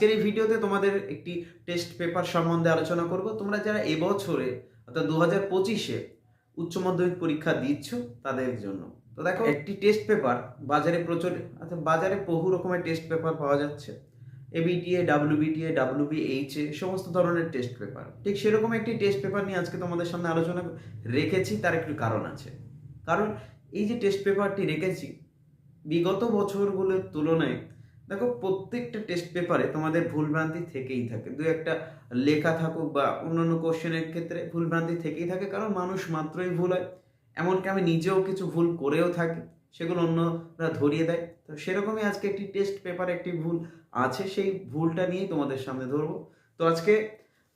আজকের এই ভিডিওতে তোমাদের একটি টেস্ট পেপার সম্বন্ধে আলোচনা করব। তোমরা যারা এবছরে, অর্থাৎ দু হাজার পঁচিশে উচ্চ মাধ্যমিক পরীক্ষা দিচ্ছ তাদের জন্য। তো দেখো, একটি টেস্ট পেপার বাজারে প্রচুর আচ্ছা বাজারে বহু রকমের টেস্ট পেপার পাওয়া যাচ্ছে। এবিটিএ ডাব্লিউবিটিএ এ সমস্ত ধরনের টেস্ট পেপার ঠিক সেরকম একটি টেস্ট পেপার নিয়ে আজকে তোমাদের সামনে আলোচনা রেখেছি, তার একটি কারণ আছে। কারণ এই যে টেস্ট পেপারটি রেখেছি, বিগত বছরগুলোর তুলনায় দেখো, প্রত্যেকটা টেস্ট পেপারে তোমাদের ভুলভ্রান্তি থেকেই থাকে। দু একটা লেখা থাকুক বা অন্যান্য কোশ্চেনের ক্ষেত্রে ভুলভ্রান্তি থেকেই থাকে, কারণ মানুষ মাত্রই ভুল হয়। এমনকি আমি নিজেও কিছু ভুল করেও থাকি, সেগুলো অন্যরা ধরিয়ে দেয়। তো সেরকমই আজকে একটি টেস্ট পেপারে একটি ভুল আছে, সেই ভুলটা নিয়েই তোমাদের সামনে ধরবো। তো আজকে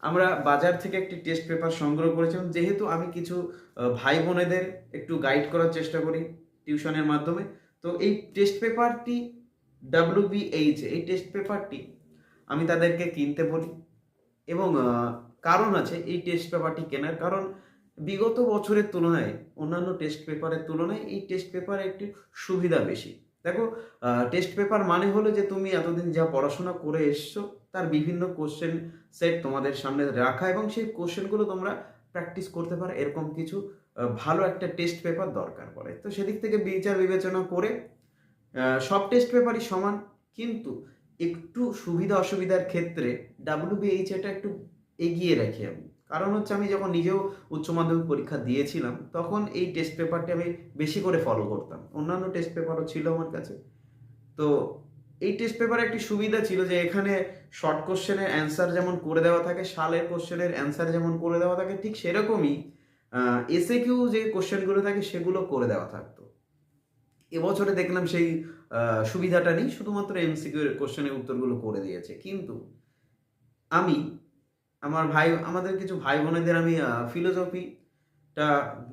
আমরা বাজার থেকে একটি টেস্ট পেপার সংগ্রহ করেছিলাম। যেহেতু আমি কিছু ভাই বোনেদের একটু গাইড করার চেষ্টা করি টিউশনের মাধ্যমে, তো এই টেস্ট পেপারটি ডাব্লিউবিএইচ এই টেস্ট পেপারটি আমি তাদেরকে কিনতে বলি। এবং কারণ আছে এই টেস্ট পেপারটি কেনার। কারণ, বিগত বছরের তুলনায়, অন্যান্য টেস্ট পেপারের তুলনায় এই টেস্ট পেপারে একটি সুবিধা বেশি। দেখো টেস্ট পেপার মানে হলো যে তুমি এতদিন যা পড়াশোনা করে এসছো, তার বিভিন্ন কোশ্চেন সেট তোমাদের সামনে রাখা এবং সেই কোশ্চেনগুলো তোমরা প্র্যাকটিস করতে পারো। এরকম কিছু ভালো একটা টেস্ট পেপার দরকার পড়ে। তো সেদিক থেকে বিচার বিবেচনা করে সব টেস্ট পেপারই সমান, কিন্তু একটু সুবিধা অসুবিধার ক্ষেত্রে ডাব্লিউবিএইচ এটা একটু এগিয়ে রাখি আমি। কারণ হচ্ছে আমি যখন নিজেও উচ্চ মাধ্যমিক পরীক্ষা দিয়েছিলাম, তখন এই টেস্ট পেপারটি আমি বেশি করে ফলো করতাম। অন্যান্য টেস্ট পেপারও ছিল আমার কাছে। তো এই টেস্ট পেপারে একটি সুবিধা ছিল যে এখানে শর্ট কোশ্চেনের অ্যান্সার যেমন করে দেওয়া থাকে, সালের কোশ্চেনের অ্যান্সার যেমন করে দেওয়া থাকে, ঠিক সেরকমই এসে কিউ যে কোশ্চেনগুলো থাকে সেগুলো করে দেওয়া থাকতো। এবছরে দেখলাম সেই সুবিধাটা নেই, শুধুমাত্র এমসিকিউ কোশ্চেনের উত্তরগুলো করে দিয়েছে। কিন্তু আমি, আমার ভাই, আমাদের কিছু ভাই বোনেদের আমি ফিলোসফিটা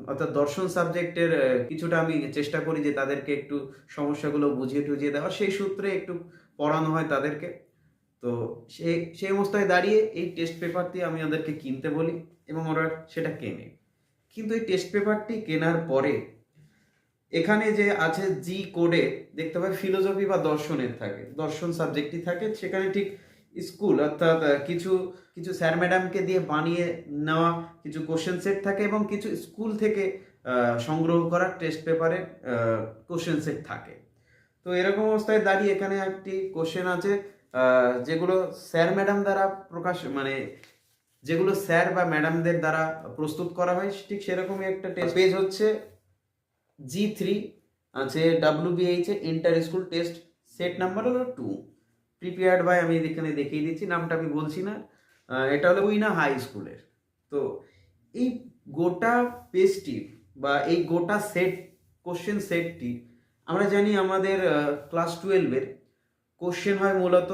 অর্থাৎ দর্শন সাবজেক্টের কিছুটা আমি চেষ্টা করি যে তাদেরকে একটু সমস্যাগুলো বুঝিয়ে টুঝিয়ে দেওয়া সেই সূত্রে একটু পড়ানো হয় তাদেরকে। তো সেই সেই অবস্থায় দাঁড়িয়ে এই টেস্ট পেপারটি আমি ওদেরকে কিনতে বলি এবং ওরা সেটা কেনে। কিন্তু এই টেস্ট পেপারটি কেনার পরে এখানে যে আছে জি কোডে দেখতে পাই ফিলোসফি বা দর্শনের থাকে। দর্শন সাবজেক্টই থাকে। সেখানে ঠিক স্কুল অর্থাৎ কিছু কিছু স্যার ম্যাডামকে দিয়ে বানিয়ে নেওয়া কিছু কোশ্চেন সেট থাকে এবং কিছু স্কুল থেকে সংগ্রহ করা টেস্ট পেপারে কোশ্চেন সেট থাকে। তো এরকম অবস্থায় দাঁড়িয়ে এখানে একটি কোশ্চেন আছে যেগুলো স্যার ম্যাডাম দ্বারা প্রকাশ মানে যেগুলো স্যার বা ম্যাডামদের দ্বারা প্রস্তুত করা হয়, ঠিক সেরকমই একটা টেস্ট পেজ হচ্ছে। জি থ্রি আছে WBH inter school test set number হলো টু প্রিপেয়ার্ড বাই আমি এখানে দেখিয়ে দিচ্ছি, নামটা আমি বলছি না। এটা হলো উইনা হাই স্কুলের। তো এই গোটা পেজটি বা এই গোটা সেট কোশ্চেন সেটটি আমরা জানি আমাদের ক্লাস টুয়েলভের কোশ্চেন হয় মূলত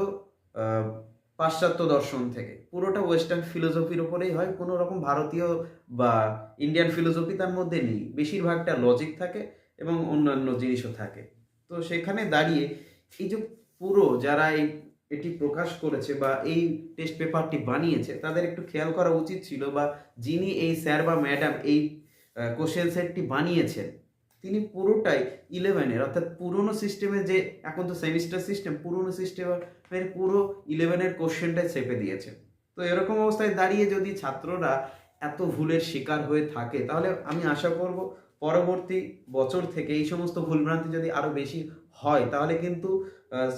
পাশ্চাত্য দর্শন থেকে। পুরোটা ওয়েস্টার্ন ফিলোসফির ওপরেই হয়, কোনো রকম ভারতীয় বা ইন্ডিয়ান ফিলোসফি তার মধ্যে নেই। বেশিরভাগটা লজিক থাকে এবং অন্যান্য জিনিসও থাকে। তো সেখানে দাঁড়িয়ে এই যে পুরো যারা এই, এটি প্রকাশ করেছে বা এই টেস্ট পেপারটি বানিয়েছে, তাদের একটু খেয়াল করা উচিত ছিল বা যিনি এই স্যার বা ম্যাডাম এই কোশ্চেন সেটটি বানিয়েছেন তিনি পুরোটাই ইলেভেনের অর্থাৎ পুরনো সিস্টেমে যে, এখন তো সেমিস্টার সিস্টেম পুরনো সিস্টেমের পুরো ইলেভেনের কোশ্চেনটাই চেপে দিয়েছে। তো এরকম অবস্থায় দাঁড়িয়ে যদি ছাত্ররা এত ভুলের শিকার হয়ে থাকে, তাহলে আমি আশা করব পরবর্তী বছর থেকে এই সমস্ত ভুলভ্রান্তি যদি আরও বেশি হয়, তাহলে কিন্তু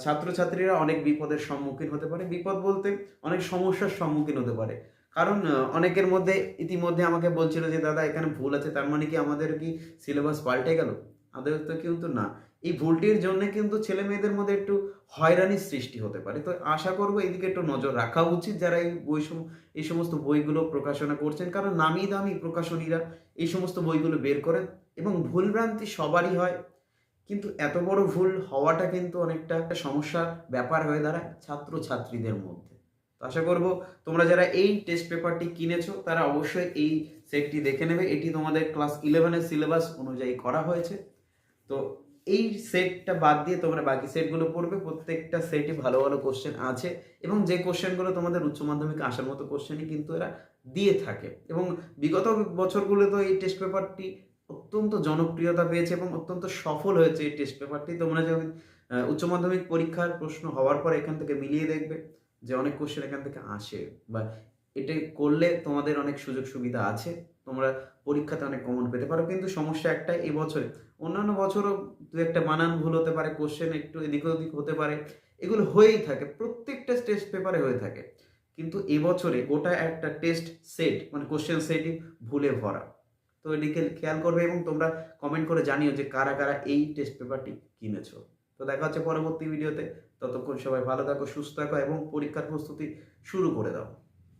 ছাত্রছাত্রীরা অনেক বিপদের সম্মুখীন হতে পারে। বিপদ বলতে অনেক সমস্যার সম্মুখীন হতে পারে। কারণ অনেকের মধ্যে ইতিমধ্যে আমাকে বলছিল যে, দাদা, এখানে ভুল আছে, তার মানে কি আমাদের কি সিলেবাস পাল্টে গেল? আমাদের তো কিন্তু না। এই ভুলটির জন্য কিন্তু ছেলে মেয়েদের মধ্যে একটু হয়রানির সৃষ্টি হতে পারে। তো আশা করব এদিকে একটু নজর রাখা উচিত যারা এই বই এই সমস্ত বইগুলো প্রকাশনা করছেন। কারণ নামি দামি প্রকাশনীরা এই সমস্ত বইগুলো বের করেন এবং ভুলভ্রান্তি সবারই হয়। কিন্তু এত বড় ভুল হওয়াটা কিন্তু অনেকটা একটা সমস্যার ব্যাপার হয়ে দাঁড়ায় ছাত্র ছাত্রীদের মধ্যে। তো আশা করব তোমরা যারা এই টেস্ট পেপারটি কিনেছো তারা অবশ্যই এই সেটটি দেখে নেবে। এটি তোমাদের ক্লাস ইলেভেনের সিলেবাস অনুযায়ী করা হয়েছে। তো এই সেটটা বাদ দিয়ে তোমরা বাকি সেটগুলো পড়বে। প্রত্যেকটা সেটই ভালো ভালো কোশ্চেন আছে এবং যে কোশ্চেনগুলো তোমাদের উচ্চ মাধ্যমিকে আসার মতো কোশ্চেনই কিন্তু এরা দিয়ে থাকে। এবং বিগত বছরগুলো তো এই টেস্ট পেপারটি অত্যন্ত জনপ্রিয়তা পেয়েছে এবং অত্যন্ত সফল হয়েছে এই টেস্ট পেপারটি তোমরা আহ, উচ্চ মাধ্যমিক পরীক্ষার প্রশ্ন হওয়ার পর এখান থেকে মিলিয়ে দেখবে। যে অনেক কোশ্চেন এখান থেকে আসে, বা এটা করলে তোমাদের অনেক সুযোগ সুবিধা আছে, তোমরা পরীক্ষাতে অনেক কমন পেতে পারো, কিন্তু সমস্যা একটাই এই বছরে। অন্যান্য বছরও দু একটা বানান ভুল হতে পারে কোশ্চেন একটু এদিক ওদিক হতে পারে, এগুলো হয়েই থাকে, প্রত্যেকটা টেস্ট পেপারে হয়ে থাকে। কিন্তু এবছরে গোটা একটা টেস্ট সেট মানে কোশ্চেন সেটই ভুলে ভরা। তো এদিকে খেয়াল করবে এবং তোমরা কমেন্ট করে জানিও যে কারা কারা এই টেস্ট পেপারটি কিনেছো। তো দেখা হচ্ছে পরবর্তী ভিডিওতে ততক্ষণ সবাই ভালো থাকো, সুস্থ থাকো এবং পরীক্ষার প্রস্তুতি শুরু করে দাও।